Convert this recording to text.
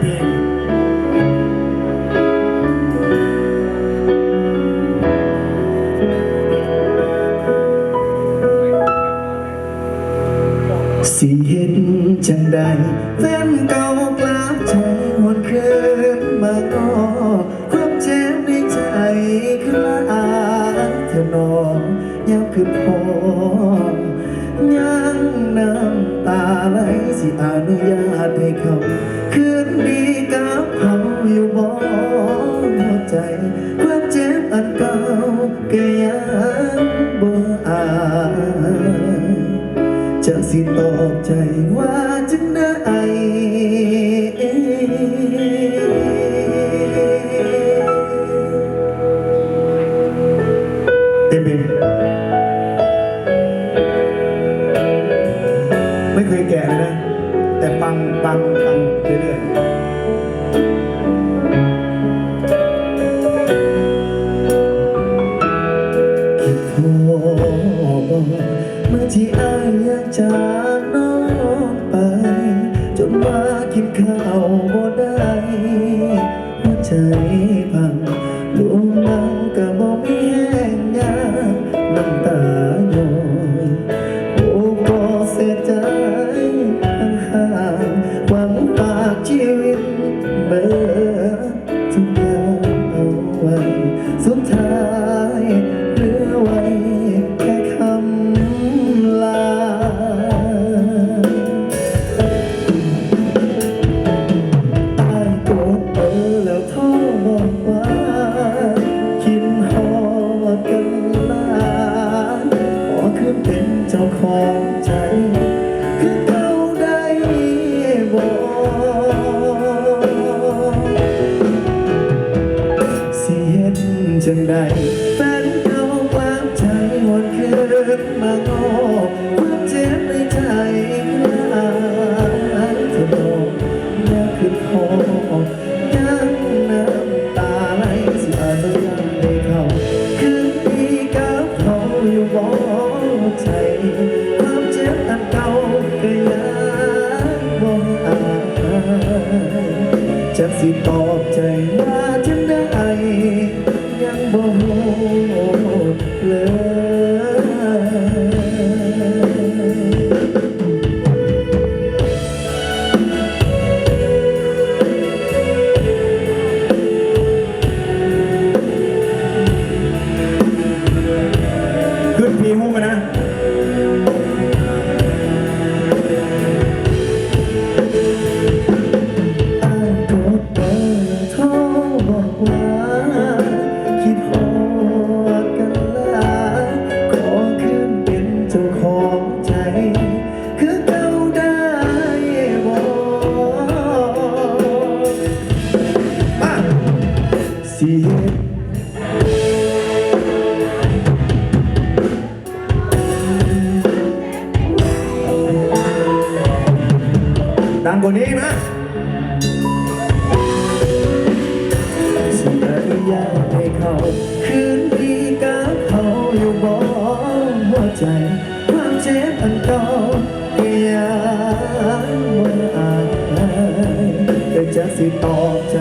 เพลงสิเห็นจังใดแฟนเก่ากลับใจหวนคืนมาก็ความเจ็บในใจคือละอาเธอน้องยังคือพอยังน้ำตาไหลสิอนุญาตให้เขาคืน จะสิตอบใจว่าจังได้เต็มเป็นไม่เคยแก่เลยนะ แต่ปังปังปังเรื่อย จากน้องไป จนว่ากินข้าวบ่ได้หัวใจพังดวงน้ำก็บ่มีแห้งยาน้ำตาโยยโอ้ก็เสียใจห่างหวังฝากชีวิตเบิดทุกอย่างเอาไว้สุดท้าย จังใดแฟนเก่ากลางใจวนคืนมางอความเจ็บในใจลายเธอบอกยังคือพอยังน้ำตาไหลสิอาจจะยังได้เขาคืนดีกับเขาอยู่บ่ใจความเจ็บอันเก่าก็ยังบ่อาจจะสิตอบใจว่า ขึ้นพีหุ้งกันนะ ว่านี้มาสิอนุญาให้เขาคืนดีกับเขาอยู่บ่หัวใจ ความเจ็บอันเก่าก็ยังบ่อาจก็จะสิตอบใจ